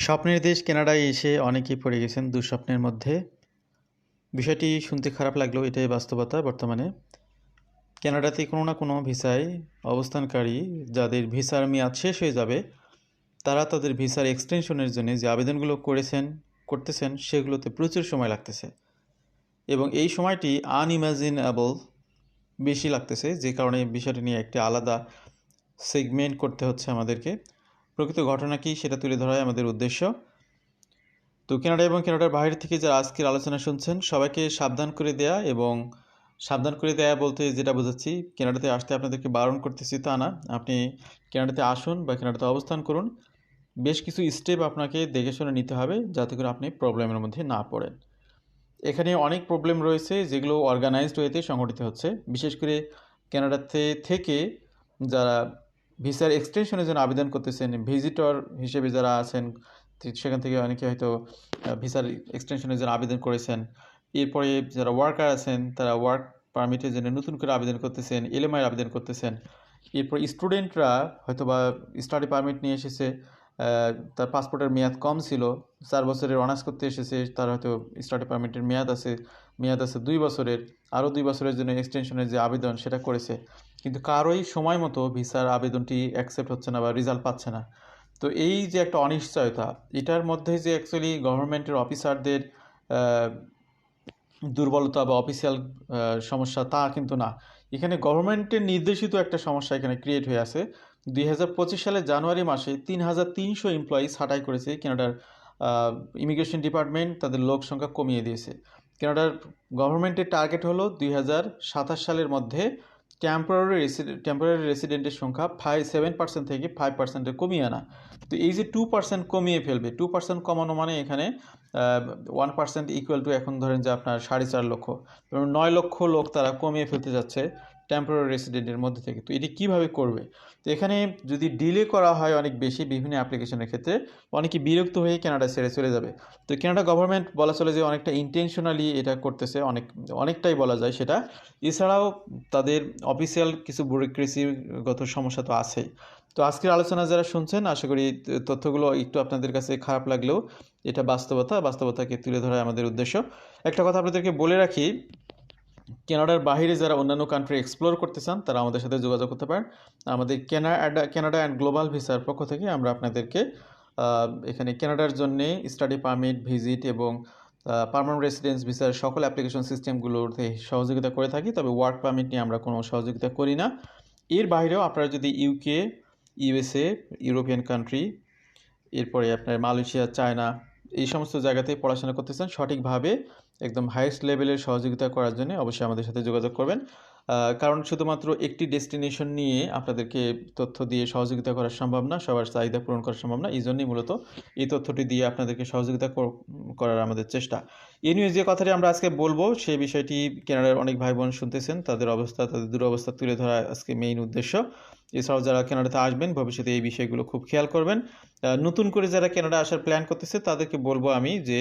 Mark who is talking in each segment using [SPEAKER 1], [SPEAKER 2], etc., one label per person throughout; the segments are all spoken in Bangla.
[SPEAKER 1] স্বপ্নের দেশ কানাডায় এসে অনেকেই পড়ে গেছেন দুঃস্বপ্নের মধ্যে। বিষয়টি শুনতে খারাপ লাগলেও এটাই বাস্তবতা বর্তমানে। কানাডাতে কোনো না কোনো ভিসায় অবস্থানকারী যাদের ভিসার মেয়াদ শেষ হয়ে যাবে, তারা তাদের ভিসার এক্সটেনশনের জন্য যে আবেদনগুলো করেছেন, করতেছেন, সেগুলোতে প্রচুর সময় লাগতেছে। এবং এই সময়টি আনইমাজিনেবল বেশি লাগতেছে, যে কারণে বিষয়টি নিয়ে একটি আলাদা সেগমেন্ট করতে হচ্ছে আমাদেরকে। প্রকৃত ঘটনা কী সেটা তুলে ধরাই আমাদের উদ্দেশ্য। তো কেনাডা এবং কেনাডার বাইরে থেকে যারা আজকের আলোচনা শুনছেন, সবাইকে সাবধান করে দেয়া এবং সাবধান করে দেয়া বলতে যেটা বোঝাচ্ছি, কানাডাতে আসতে আপনাদেরকে বারণ করতেছি তা না। আপনি কানাডাতে আসুন বা কেনাডাতে অবস্থান করুন। বেশ কিছু স্টেপ আপনাকে দেখে শুনে নিতে হবে যাতে করে আপনি প্রবলেমের মধ্যে না পড়েন। এখানে অনেক প্রবলেম রয়েছে যেগুলো অর্গানাইজড ওয়েতে সংগঠিত হচ্ছে। বিশেষ করে কেনাডাতে থেকে যারা ভিসার এক্সটেনশনের জন্য আবেদন করতেছেন ভিজিটর হিসেবে যারা আছেন সেখান থেকে অনেকে হয়তো ভিসার এক্সটেনশনের জন্য আবেদন করেছেন। এরপরে যারা ওয়ার্কার আছেন, তারা ওয়ার্ক পারমিটের জন্য নতুন করে আবেদন করতেছেন এলএমআই আবেদন করতেছেন। এরপর স্টুডেন্টরা হয়তো বা স্টাডি পারমিট নিয়ে এসেছে। তার পাসপোর্টের মেয়াদ কম ছিল। চার বছরের অনার্স করতে এসেছে। তার হয়তো স্টাডি পারমিটের মেয়াদ আছে। মেয়াদ আছে দুই বছরের। আরও দুই বছরের জন্য এক্সটেনশনের যে আবেদন, সেটা করেছে। কিন্তু কারোই সময় মতো ভিসার আবেদনটি অ্যাকসেপ্ট হচ্ছে না বা রেজাল্ট পাচ্ছে না। তো এই যে একটা অনিশ্চয়তা, এটার মধ্যে যে অ্যাকচুয়ালি গভর্নমেন্টের অফিসারদের দুর্বলতা বা অফিসিয়াল সমস্যা তা কিন্তু না। এখানে গভর্নমেন্টের নির্দেশিত একটা সমস্যা এখানে ক্রিয়েট হয়ে আছে। দুই সালের জানুয়ারি মাসে তিন হাজার তিনশো এমপ্লয়ি ছাঁটাই করেছে কানাডার ইমিগ্রেশন ডিপার্টমেন্ট তাদের লোক সংখ্যা কমিয়ে দিয়েছে। কানাডার গভর্নমেন্টের টার্গেট হলো দুই হাজার সাতাশ সালের মধ্যে টেম্পোরারি রেসিডেন্ট টেম্পোরারি রেসিডেন্টের সংখ্যা ফাইভ সেভেন পার্সেন্ট থেকে ফাইভ পার্সেন্টে কমিয়ে আনা। তো এই যে টু পার্সেন্ট কমিয়ে ফেলবে টু পার্সেন্ট কমানো মানে এখানে ওয়ান পার্সেন্ট ইকুয়াল টু এখন ধরেন যে আপনার সাড়ে চার লক্ষ। নয় লক্ষ লোক তারা কমিয়ে ফেলতে যাচ্ছে। টেম্পোরারি রেসিডেন্টের মধ্যে থেকে। তো এটি কীভাবে করবে? তো এখানে যদি ডিলে করা হয় অনেক বেশি বিভিন্ন অ্যাপ্লিকেশনের ক্ষেত্রে, অনেকে বিরক্ত হয়ে কানাডা ছেড়ে চলে যাবে। তো কানাডা গভর্নমেন্ট বলা চলে যে অনেকটা ইন্টেনশনালি এটা করতেছে, অনেক, অনেকটাই বলা যায় সেটা। এছাড়াও তাদের অফিসিয়াল কিছু ব্যুরোক্রেসিগত সমস্যা তো আছেই। তো আজকের আলোচনা যারা শুনছেন, আশা করি তথ্যগুলো একটু আপনাদের কাছে খারাপ লাগলেও এটা বাস্তবতা, বাস্তবতাকে তুলে ধরাই আমাদের উদ্দেশ্য। একটা কথা আপনাদেরকে বলে রাখি কানাডার বাইরে যারা অন্যান্য কান্ট্রি এক্সপ্লোর করতে চান, তারা আমাদের সাথে যোগাযোগ করতে পারেন। আমাদের কানাডা কেনাডা অ্যান্ড গ্লোবাল ভিসার পক্ষ থেকে আমরা আপনাদেরকে এখানে কেনাডার জন্যে স্টাডি পারমিট ভিজিট এবং পার্মানেন্ট রেসিডেন্স ভিসার সকল অ্যাপ্লিকেশন সিস্টেমগুলোতে সহযোগিতা করে থাকি। তবে ওয়ার্ক পারমিট নিয়ে আমরা কোনো সহযোগিতা করি না। এর বাইরেও আপনারা যদি ইউকে ইউএসএ ইউরোপিয়ান কান্ট্রি এরপরে আপনার মালয়েশিয়া, চায়না এই সমস্ত জায়গাতে পড়াশোনা করতেছেন। সঠিকভাবে একদম হাইয়েস্ট লেভেলের সহযোগিতা করার জন্য অবশ্যই আমাদের সাথে যোগাযোগ করবেন। কারণ শুধুমাত্র একটি ডেস্টিনেশন নিয়ে আপনাদেরকে তথ্য দিয়ে সহযোগিতা করা সম্ভব না, সবার চাহিদা পূরণ করা সম্ভব না। এই জন্যই মূলত এই তথ্যটি দিয়ে আপনাদেরকে সহযোগিতা করার আমাদের চেষ্টা। এ নিয়ে যে কথাটি আমরা আজকে বলব, সেই বিষয়টি কেনাডার অনেক ভাই বোন শুনতেছেন। তাদের অবস্থা, তাদের দুরবস্থা তুলে ধরা আজকে মেইন উদ্দেশ্য। এছাড়াও যারা কেনাডাতে আসবেন, ভবিষ্যতে এই বিষয়গুলো খুব খেয়াল করবেন। নতুন করে যারা কেনাডা আসার প্ল্যান করতেছে, তাদেরকে বলব আমি যে,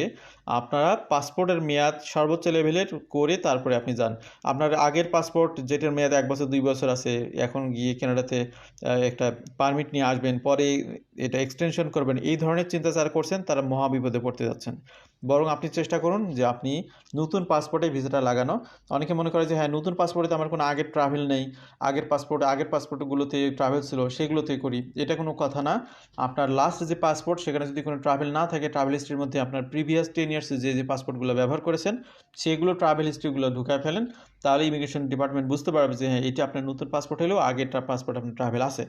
[SPEAKER 1] আপনারা পাসপোর্টের মেয়াদ সর্বোচ্চ লেভেলের করে তারপরে আপনি যান। আপনার আগের পাসপোর্ট যেটার মেয়াদ এক বছর, দুই বছর আছে, এখন গিয়ে কেনাডাতে একটা পারমিট নিয়ে আসবেন, পরে এটা এক্সটেনশন করবেন, এই ধরনের চিন্তা যারা করছেন, তারা মহাবিপদে পড়তে যাচ্ছেন। বরং আপনি চেষ্টা করুন যে আপনি নতুন পাসপোর্টে ভিসাটা লাগানো। অনেকে মনে করে যে হ্যাঁ নতুন পাসপোর্টে আমার কোনো আগের ট্রাভেল নেই। আগের পাসপোর্ট আগের পাসপোর্টগুলোতে ট্রাভেল ছিল, সেগুলোতে করি। এটা কোনো কথা না। আপনার লাস্ট যে পাসপোর্ট সেখানে যদি কোনো ট্রাভেল না থাকে ট্রাভেল হিস্ট্রির মধ্যে আপনার প্রিভিয়াস টেন ইয়ার্স যে যে পাসপোর্টগুলো ব্যবহার করেছেন, সেগুলো ট্রাভেল হিস্ট্রিগুলো ঢুকায় ফেলেন। তাহলে ইমিগ্রেশন ডিপার্টমেন্ট বুঝতে পারবে যে হ্যাঁ এটা আপনার নতুন পাসপোর্ট হলেও আগেরটা পাসপোর্ট আপনার ট্রাভেল আছে।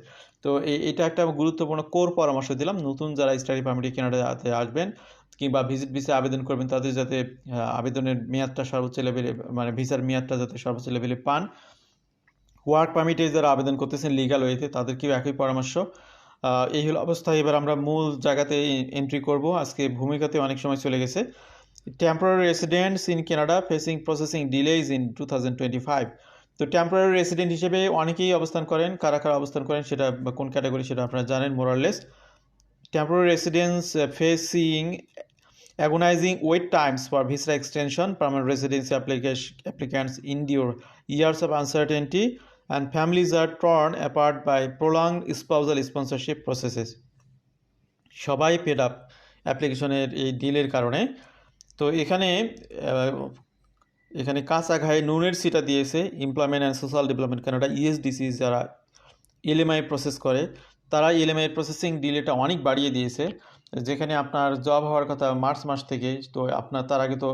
[SPEAKER 1] তো এটা একটা গুরুত্বপূর্ণ কোর পরামর্শ দিলাম। নতুন যারা স্টাডি পারমিটে কেনাডাতে আসবেন কিংবা ভিজিট ভিসা আবেদন করবেন তাদের যাতে আবেদনের মেয়াদটা সর্বোচ্চ লেভেলে মানে ভিসার মেয়াদটা যাতে সর্বোচ্চ লেভেলে পান। ওয়ার্ক পারমিটে যারা আবেদন করতেছেন লিগাল ওয়েতে তাদেরকেও একই পরামর্শ। এই হলো অবস্থা। এবার আমরা মূল জায়গাতে এন্ট্রি করব। আজকে ভূমিকাতে অনেক সময় চলে গেছে। Temporary residents in Canada facing processing delays in two তো টেম্পোরারি রেসিডেন্ট হিসেবে অনেকেই অবস্থান করেন। কারা কারা অবস্থান করেন সেটা কোন ক্যাটাগরি সেটা আপনারা জানেন temporary residents uh, facing agonizing wait times for visa extension permanent residency applicants endure years of uncertainty and families are torn apart by prolonged spousal sponsorship processes সবাই পেড আপ অ্যাপ্লিকেশনের এই ডিলের কারণে তো এখানে এখানে কাঁচা ঘায়ে নুনের সিটা দিয়েছে employment and social development Canada ESDC যারা এলএমআই প্রসেস করে তারা এলএমআই প্রসেসিং ডিলেটা অনেক বাড়িয়ে দিয়েছে যেখানে আপনার জব হওয়ার কথা মার্চ মাস থেকে, তো আপনার তার আগে তো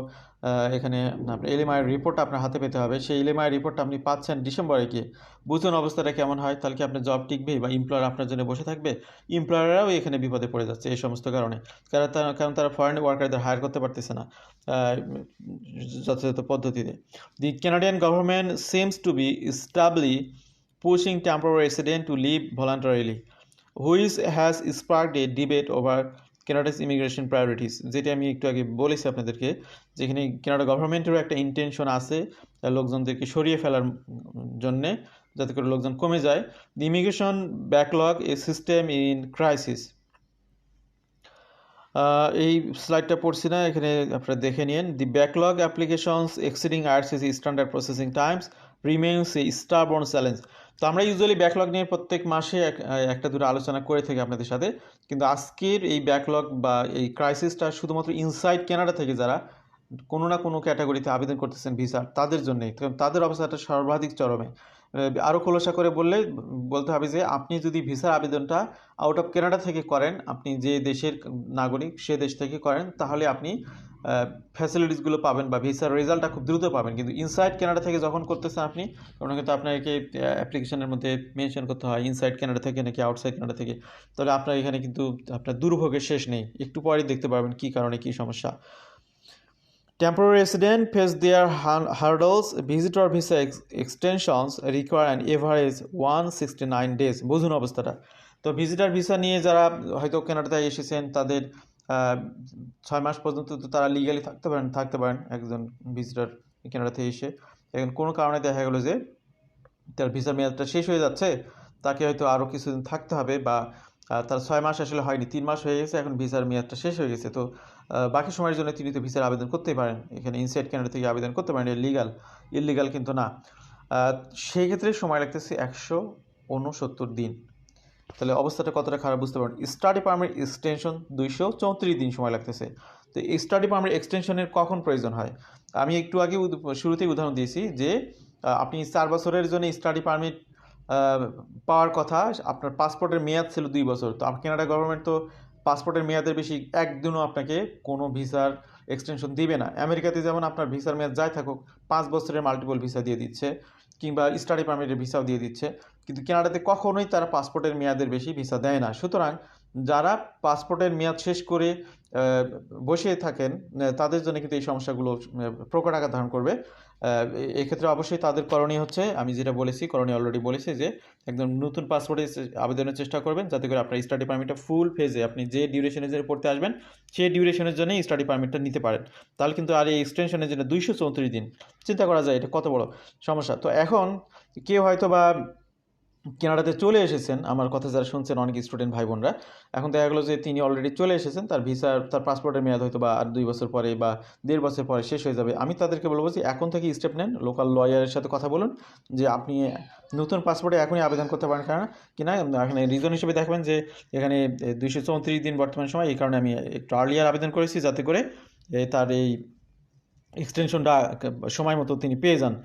[SPEAKER 1] এখানে আপনার এলএমআই রিপোর্ট আপনার হাতে পেতে হবে। সেই এলএমআই রিপোর্টটা আপনি পাচ্ছেন ডিসেম্বরে গিয়ে। বুঝুন অবস্থাটা কেমন হয়, তাহলে কি আপনার জব টিকবে বা এমপ্লয়ার আপনার জন্য বসে থাকবে? এমপ্লয়াররাও এখানে বিপদে পড়ে যাচ্ছে এই সমস্ত কারণে। কারণ তারা কারণ তারা ফরেন ওয়ার্কারদের হায়ার করতে পারতেছে না যথাযথ পদ্ধতিতে। The Canadian government seems to be stably pushing temporary resident to leave voluntarily which has spark a debate over Canada's immigration priorities যেটা আমি একটু আগে বলেছি আপনাদেরকে, যেখানে কেনাডা গভর্নমেন্টেরও একটা ইন্টেনশন আছে লোকজনদেরকে সরিয়ে ফেলার জন্যে, যাতে করে লোকজন কমে যায়। The immigration backlog a system in crisis এই স্লাইডটা পড়ছি না, এখানে আপনারা দেখে নিন। The backlog applications exceeding RCC standard processing times remains a stubborn challenge তো আমরা ইউজুয়ালি ব্যাকলগ নিয়ে প্রত্যেক মাসে এক- একটা দুটো আলোচনা করে থাকি আপনাদের সাথে। কিন্তু আজকের এই ব্যাকলগ বা এই ক্রাইসিসটা শুধুমাত্র ইনসাইড কেনাডা থেকে যারা কোনো না কোনো ক্যাটাগরিতে আবেদন করতেছেন ভিসা তাদের জন্যে তাদের অবস্থাটা সর্বাধিক চরমে। আরও খোলসা করে বললে, বলতে হবে যে আপনি যদি ভিসার আবেদনটা আউট অফ কানাডা থেকে করেন, আপনি যে দেশের নাগরিক সে দেশ থেকে করেন, তাহলে আপনি ফ্যাসিলিটিসগুলো পাবেন বা ভিসার রেজাল্টটা খুব দ্রুত পাবেন কিন্তু ইনসাইড কানাডা থেকে যখন করতেছেন আপনি, তখন কিন্তু আপনাকে অ্যাপ্লিকেশনের মধ্যে মেনশন করতে হয় ইনসাইড কানাডা থেকে নাকি আউটসাইড কানাডা থেকে তাহলে আপনার এখানে কিন্তু আপনার দুর্ভোগের শেষ নেই একটু পরেই দেখতে পারবেন কী কারণে কী সমস্যা Temporary resident face their hun- hurdles. Visitor visa ex- extensions require an average 169 days. বুঝুন অবস্থাটা তো ভিজিটার ভিসা নিয়ে যারা হয়তো কানাডাতে এসেছেন, তাদের ছয় মাস পর্যন্ত তো তারা লিগালি থাকতে পারেন থাকতে পারেন একজন ভিজিটার কানাডাতে এসে। এখন কোনো কারণে দেখা গেলো যে তার ভিসার মেয়াদটা শেষ হয়ে যাচ্ছে, তাকে হয়তো আরও কিছুদিন থাকতে হবে বা তার ছয় মাস আসলে হয়নি, তিন মাস হয়ে গেছে, এখন ভিসার মেয়াদটা শেষ হয়ে গেছে। তো বাকি সময়ের জন্য তিনি তো ভিসার আবেদন করতেই পারেন। এখানে ইনসাইড ক্যানাডা থেকে আবেদন করতে পারেন লিগাল ইলিগাল কিন্তু না। সেই ক্ষেত্রে সময় লাগতেছে একশো উনসত্তর দিন। তাহলে অবস্থাটা কতটা খারাপ বুঝতে পারেন স্টাডি পারমিট এক্সটেনশন দুইশো চৌত্রিশ দিন সময় লাগতেছে। তো এই স্টাডি পারমিট এক্সটেনশনের কখন প্রয়োজন হয়? আমি একটু আগে শুরুতেই উদাহরণ দিয়েছি যে আপনি চার বছরের জন্য স্টাডি পারমিট পাওয়ার কথা, আপনার পাসপোর্টের মেয়াদ ছিল দুই বছর। তো কানাডা গভর্নমেন্ট তো পাসপোর্টের মেয়াদের বেশি একদিনও আপনাকে কোনো ভিসার এক্সটেনশন দিবে না। আমেরিকাতে যেমন আপনার ভিসার মেয়াদ যাই থাকুক, পাঁচ বছরের মাল্টিপল ভিসা দিয়ে দিচ্ছে, কিংবা স্টাডি পারমিটের ভিসাও দিয়ে দিচ্ছে। কিন্তু কানাডাতে কখনোই তারা পাসপোর্টের মেয়াদের বেশি ভিসা দেয় না। সুতরাং যারা পাসপোর্টের মেয়াদ শেষ করে বসে থাকেন তাদের জন্য কিন্তু এই সমস্যাগুলো প্রকট আকার ধারণ করবে। এক্ষেত্রে অবশ্যই তাদের করণীয় হচ্ছে, আমি যেটা বলেছি, করণীয় অলরেডি বলেছি যে একদম নতুন পাসপোর্টে আবেদনের চেষ্টা করবেন, যাতে করে আপনার স্টাডি পারমিটটা ফুল ফেজে আপনি যে ডিউরেশনের জন্য পড়তে আসবেন, সেই ডিউরেশনের জন্যই স্টাডি পারমিটটা নিতে পারেন। তাহলে কিন্তু আর এই এক্সটেনশনের জন্য দুইশো চৌত্রিশ দিন। চিন্তা করা যায়, এটা কত বড় সমস্যা? তো এখন কেউ হয়তো বা কেনাডাতে চলে এসেছেন। আমার কথা যারা শুনছেন, অনেক স্টুডেন্ট ভাই বোনরা এখন দেখা গেলো যে তিনি অলরেডি চলে এসেছেন। তার ভিসা তার পাসপোর্টের মেয়াদ হয়তো বা আর দুই বছর পরে বা দেড় বছর পরে শেষ হয়ে যাবে। আমি তাদেরকে বলব যে এখন থেকে স্টেপ নেন। লোকাল লয়ারের সাথে কথা বলুন যে আপনি নতুন পাসপোর্টে এখনই আবেদন করতে পারেন কারণ কিনা এখানে রিজন হিসেবে দেখবেন যে এখানে দুইশো চৌত্রিশ দিন বর্তমান সময়, এই কারণে আমি একটু আর্লিয়ার আবেদন করেছি যাতে করে তার এই এক্সটেনশনটা সময় মতো তিনি পেয়ে যান।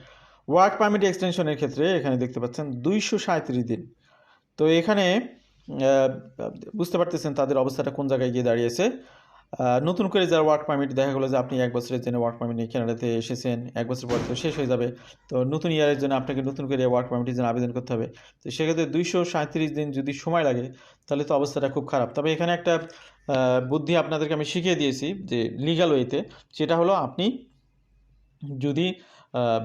[SPEAKER 1] ওয়ার্ক পারমিট এক্সটেনশনের ক্ষেত্রে এখানে দেখতে পাচ্ছেন দুইশো সাঁত্রিশ দিন। তো এখানে বুঝতে পারতেছেন তাদের অবস্থাটা কোন জায়গায় গিয়ে দাঁড়িয়েছে। নতুন করে যারা ওয়ার্ক পারমিট, দেখা গেলো যে আপনি এক বছরের জন্য ওয়ার্ক পারমিট নিয়ে কানাডাতে এসেছেন, এক বছর পর তো শেষ হয়ে যাবে। তো নতুন ইয়ারের জন্য আপনাকে নতুন করে ওয়ার্ক পারমিটের জন্য আবেদন করতে হবে। তো সেক্ষেত্রে দুইশো সাঁত্রিশ দিন যদি সময় লাগে, তাহলে তো অবস্থাটা খুব খারাপ। তবে এখানে একটা বুদ্ধি আপনাদেরকে আমি শিখিয়ে দিয়েছি যে লিগাল ওয়েতে সেটা হলো আপনি যদি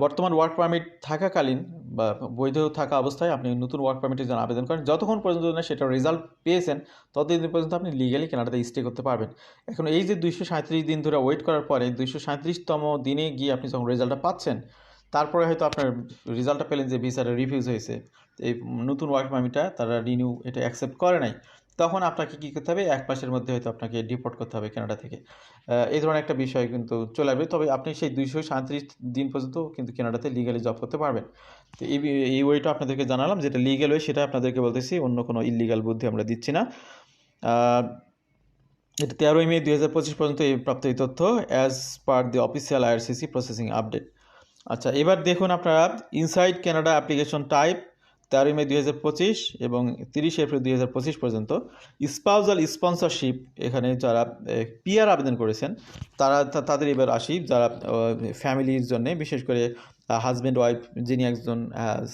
[SPEAKER 1] বর্তমান ওয়ার্ক পারমিট থাকাকালীন বা বৈধ থাকা অবস্থায় আপনি নতুন ওয়ার্ক পারমিটের জন্য আবেদন করেন। যতক্ষণ পর্যন্ত না সেটা রেজাল্ট পেয়েছেন, ততদিন পর্যন্ত আপনি লিগালি কানাডাতে স্টে করতে পারবেন। এখন এই যে দুইশো দিন ধরে ওয়েট করার পরে দুইশো সাঁত্রিশতম দিনে গিয়ে আপনি যখন রেজাল্টটা পাচ্ছেন, তারপরে হয়তো আপনার রেজাল্টটা পেলেন যে ভিসাটা রিফিউজ হয়েছে। এই নতুন ওয়ার্ক পারমিটটা তারা রিনিউ এটা অ্যাকসেপ্ট করে নাই। তখন আপনাকে কী করতে হবে? এক মাসের মধ্যে হয়তো আপনাকে ডিপোর্ট করতে হবে কানাডা থেকে। এই ধরনের একটা বিষয় কিন্তু চলে আসবে। তবে আপনি সেই দুইশো সাঁত্রিশ দিন পর্যন্ত কিন্তু কানাডাতে লিগালি জব করতে পারবেন। তো এই এই ওয়েটা আপনাদেরকে জানালাম। যেটা লিগ্যাল ওয়ে সেটা আপনাদেরকে বলতেছি। অন্য কোনো ইলিগাল বুদ্ধি আমরা দিচ্ছি না। এটা তেরোই মে দুই হাজার পঁচিশ পর্যন্ত এই প্রাপ্ত এই তথ্য as per the official IRCC processing update আচ্ছা এবার দেখুন আপনারা ইনসাইড কানাডা অ্যাপ্লিকেশন টাইপ তেরোই মে দুই এবং তিরিশে এপ্রিল দুই হাজার পঁচিশ পর্যন্ত স্পাউজাল স্পন্সরশিপ এখানে যারা পিয়ার আবেদন করেছেন, তারা তাদের এবার আসি যারা ফ্যামিলির জন্য, বিশেষ করে হাজব্যান্ড, ওয়াইফ যিনি একজন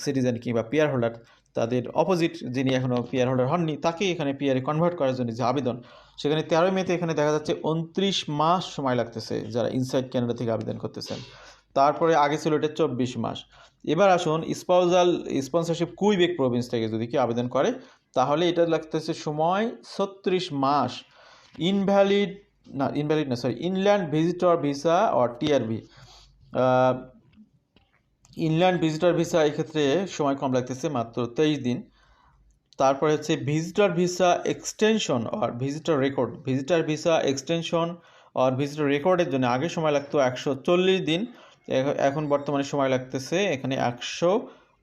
[SPEAKER 1] সিটিজেন কিংবা পিআর হোল্ডার, তাদের অপোজিট যিনি এখনও পিয়ার হোল্ডার হননি তাকে এখানে পিয়ারে কনভার্ট করার জন্য যে আবেদন, সেখানে তেরোই মেতে এখানে দেখা যাচ্ছে, উনত্রিশ মাস সময় লাগতেছে যারা ইনসাইড ক্যানাডা থেকে আবেদন করতেছেন। তারপরে আগে ছিল এটা চব্বিশ মাস। এবার আসুন স্পাউজাল স্পন্সরশিপ কুইবেক প্রভিন্স থেকে যদি কেউ আবেদন করে, তাহলে এটা লাগতেছে সময় ছত্রিশ মাস। ইনভ্যালিড না ইনভ্যালিড না sorry inland visitor visa or TRV inland visitor visa এক্ষেত্রে সময় কম লাগতেছে, মাত্র তেইশ দিন। তারপরে হচ্ছে ভিজিটর ভিসা এক্সটেনশন আর visitor record visitor visa extension আর ভিজিটর রেকর্ডের জন্য আগে সময় লাগতো একশো চল্লিশ দিন। এখন বর্তমানে সময় লাগতেছে এখানে একশো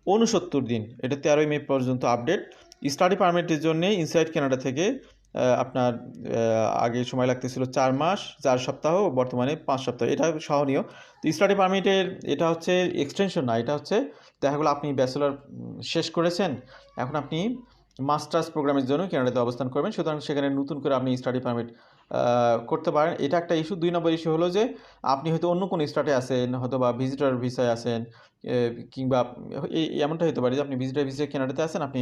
[SPEAKER 1] উনসত্তর দিন। এটা তেরোই মে পর্যন্ত আপডেট। স্টাডি পারমিটের জন্য ইনসাইড কানাডা থেকে আপনার আগে সময় লাগতেছিল চার মাস, চার সপ্তাহ, বর্তমানে পাঁচ সপ্তাহ। এটা সহনীয়। তো স্টাডি পারমিটের, এটা হচ্ছে এক্সটেনশন না, এটা হচ্ছে দেখা গেলো আপনি ব্যাচেলর শেষ করেছেন, এখন আপনি মাস্টার্স প্রোগ্রামের জন্য কানাডাতে অবস্থান করবেন। সুতরাং সেখানে নতুন করে আপনি স্টাডি পারমিট করতে পারেন। এটা একটা ইস্যু দুই নম্বর ইস্যু হলো যে, আপনি হয়তো অন্য কোনো স্টাটে আছেন, হয়তো বা ভিজিটর ভিসায় আছেন কিংবা এমনটা হতে পারে যে, আপনি ভিজিটার ভিসায় কানাডাতে আছেন, আপনি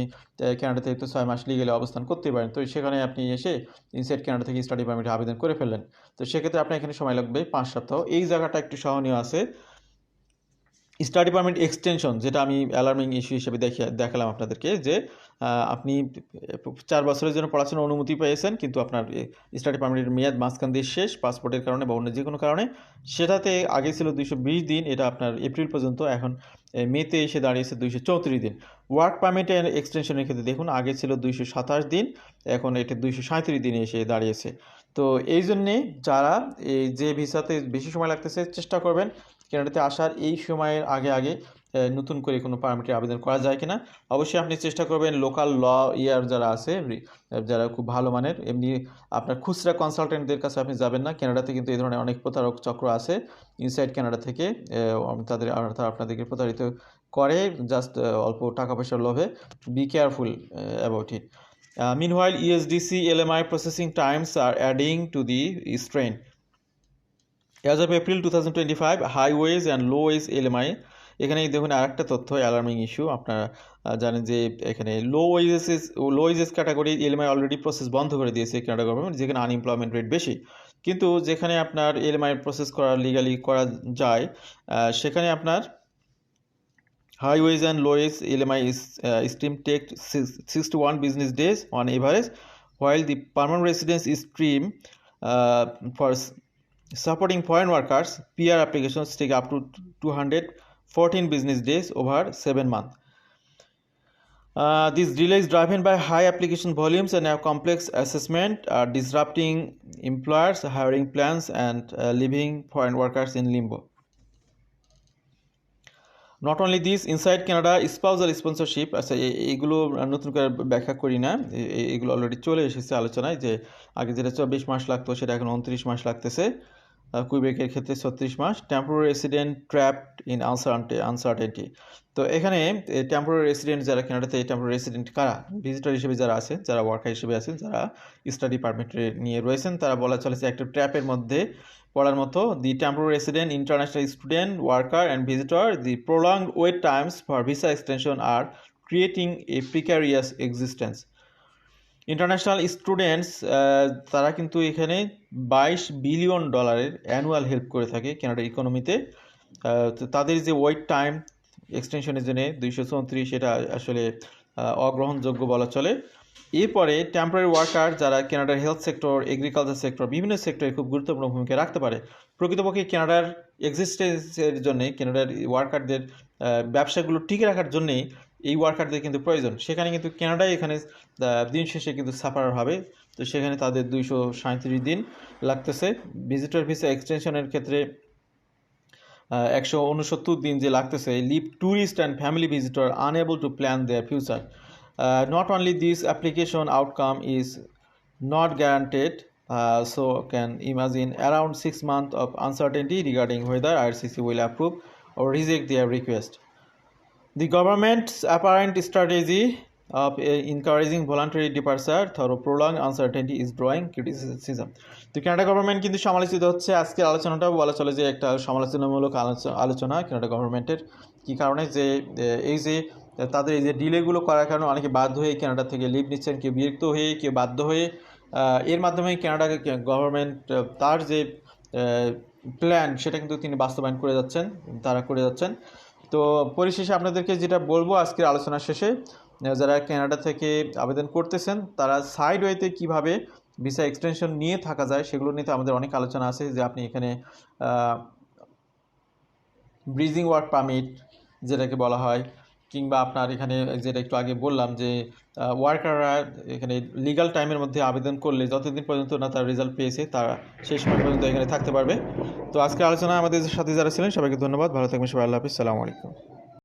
[SPEAKER 1] কানাডাতে হয়তো ছয় মাস লিগেলে অবস্থান করতে পারেন। তো সেখানে আপনি এসে ইনসাইড কানাডা থেকে স্টাডি পারমিটে আবেদন করে ফেললেন। তো সেক্ষেত্রে আপনার এখানে সময় লাগবে পাঁচ সপ্তাহ। এই জায়গাটা একটু সহনীয় আছে। স্টাডি পারমিট এক্সটেনশন যেটা আমি অ্যালার্মিং ইস্যু হিসেবে দেখে, দেখালাম আপনাদেরকে, যে আপনি চার বছরের জন্য পড়াশোনার অনুমতি পেয়েছেন, কিন্তু আপনার স্টাডি পারমিটের মেয়াদ মাঝখান দিয়ে শেষ, পাসপোর্টের কারণে বা অন্য যে কোনো কারণে। সেটাতে আগে ছিল দুইশো বিশ দিন, এটা আপনার এপ্রিল পর্যন্ত, এখন মেতে এসে দাঁড়িয়েছে দুইশো চৌত্রিশ দিন। ওয়ার্ক পারমিটের এক্সটেনশনের ক্ষেত্রে দেখুন, আগে ছিল দুইশো সাতাশ দিন, এখন এটা দুইশো সাঁত্রিশ দিনে এসে দাঁড়িয়েছে। তো এই জন্যে যারা, এই যে ভিসাতে বেশি সময় লাগতেছে, চেষ্টা করবেন কানাডাতে আসার এই সময়ের আগে আগে নতুন করে কোনো পারমিটের আবেদন করা যায় কিনা, অবশ্যই আপনি চেষ্টা করবেন লোকাল ল ইয়ার যারা আছে যারা খুব ভালো মানের, এমনি আপনার খুচরা কনসালটেন্টদের কাছে আপনি যাবেন না। কানাডাতে কিন্তু এই ধরনের অনেক প্রতারক চক্র আছে ইনসাইড কানাডা থেকে তাদের আপনাদেরকে প্রতারিত করে জাস্ট অল্প টাকা পয়সার লোভে। Be careful about it meanwhile ESDC LMI processing times are adding to the strain as of April two thousand twenty five high wages and low wage এখানে দেখুন আরেকটা তথ্য অ্যালার্মিং ইস্যু আপনারা জানেন যে এখানে low wages low wages category LMI already process বন্ধ করে দিয়েছে কানাডা গভর্নমেন্ট যেখানে আনএমপ্লয়মেন্ট রেট বেশি কিন্তু যেখানে আপনার এলএমআই প্রসেস করা লিগালি করা যায় সেখানে আপনার and lowest LMI is uh, stream take six, six to one business days on average, while the permanent residence stream uh, for s- supporting foreign workers PR applications take up to 214 business days over seven months. Uh, this delay is driven by high application volumes and a complex assessment, are disrupting employers' hiring plans and uh, leaving foreign workers in limbo. Not only this inside Canada spousal sponsorship আচ্ছা এ- এগুলো নতুন করে ব্যাখ্যা করি না এগুলো অলরেডি চলে এসেছে আলোচনায় যে আগে যেটা চব্বিশ মাস লাগতো সেটা এখন উনত্রিশ মাস লাগতেছে কুইবেকের ক্ষেত্রে ছত্রিশ মাস। Temporary resident trapped in uncertain uncertainty তো এখানে টেম্পোরারি রেসিডেন্ট যারা কানাডাতে টেম্পোরারি রেসিডেন্ট কারা? ভিজিটার হিসেবে যারা আছেন যারা ওয়ার্কার হিসেবে আছেন, যারা স্টাডি পারমিট নিয়ে রয়েছেন, তারা বলা চলেছে একটা ট্র্যাপের মধ্যে পড়ার মতো। The temporary resident international student worker and visitor the prolong wait times for visa extension are creating a precarious existence international students তারা কিন্তু এখানে বাইশ বিলিয়ন ডলারের অ্যানুয়াল হেল্প করে থাকে কানাডার ইকোনমিতে তাদের যে ওয়েট টাইম এক্সটেনশনের জন্য দুইশো চৌত্রিশ এটা আসলে অগ্রহণযোগ্য বলা চলে। এরপরে টেম্পোরারি ওয়ার্কার যারা কানাডার হেলথ সেক্টর এগ্রিকালচার সেক্টর বিভিন্ন সেক্টরে খুব গুরুত্বপূর্ণ ভূমিকা রাখতে পারে। প্রকৃতপক্ষে কানাডার এক্সিস্টেন্সের জন্য কানাডার ওয়ার্কারদের ব্যবসাগুলো টিকে রাখার জন্যেই এই ওয়ার্কারদের কিন্তু প্রয়োজন। সেখানে কিন্তু কানাডায় এখানে দিন শেষে কিন্তু সাফার হবে। তো সেখানে তাদের দুইশো সাঁত্রিশ দিন লাগতেছে। ভিজিটর ভিসা এক্সটেনশনের ক্ষেত্রে একশো উনসত্তর দিন যে লাগতেছে leave tourist and family visitor unable to plan their future not only this application outcome is not guaranteed so can imagine around six months of uncertainty regarding whether IRCC will approve or reject their request. The government's strategy of uh, encouraging voluntary departure through prolonged uncertainty is drawing criticism. তো কানাডা গভর্নমেন্ট কিন্তু সমালোচিত হচ্ছে। আজকের আলোচনাটা বলা চলে যে একটা সমালোচনামূলক আলোচ- আলোচনা কানাডা গভর্নমেন্টের কী কারণে? যে এই যে তাদের এই যে ডিলেগুলো করার কারণে অনেকে বাধ্য হয়ে কানাডা থেকে লিভ নিচ্ছেন। কেউ বিরক্ত হয়ে কেউ বাধ্য হয়ে এর মাধ্যমে কানাডা গভর্নমেন্ট তার যে প্ল্যান সেটা কিন্তু তিনি বাস্তবায়ন করে যাচ্ছেন তারা করে যাচ্ছেন। তো পরিশেষে আপনাদেরকে যেটা বলব, আজকের আলোচনা শেষে যারা কানাডা থেকে আবেদন করতেছেন, তারা সাইড ওয়েতে কীভাবে ভিসা এক্সটেনশন নিয়ে থাকা যায় সেগুলো নিয়ে তো আমাদের অনেক আলোচনা আছে, যে আপনি এখানে ব্রিজিং ওয়ার্ক পারমিট যেটাকে বলা হয়, কিংবা আপনার এখানে, যেটা একটু আগে বললাম যে ওয়ার্কাররা এখানে লিগাল টাইমের মধ্যে আবেদন করলে যতদিন পর্যন্ত না তার রেজাল্ট পেয়েছে তারা সেই সময় পর্যন্ত এখানে থাকতে পারবে। তো আজকের আলোচনা আমাদের সাথে যারা ছিলেন, সবাইকে ধন্যবাদ। ভালো থাকবেন সবাই। আল্লাহ হাফিজ। সালামু আলাইকুম।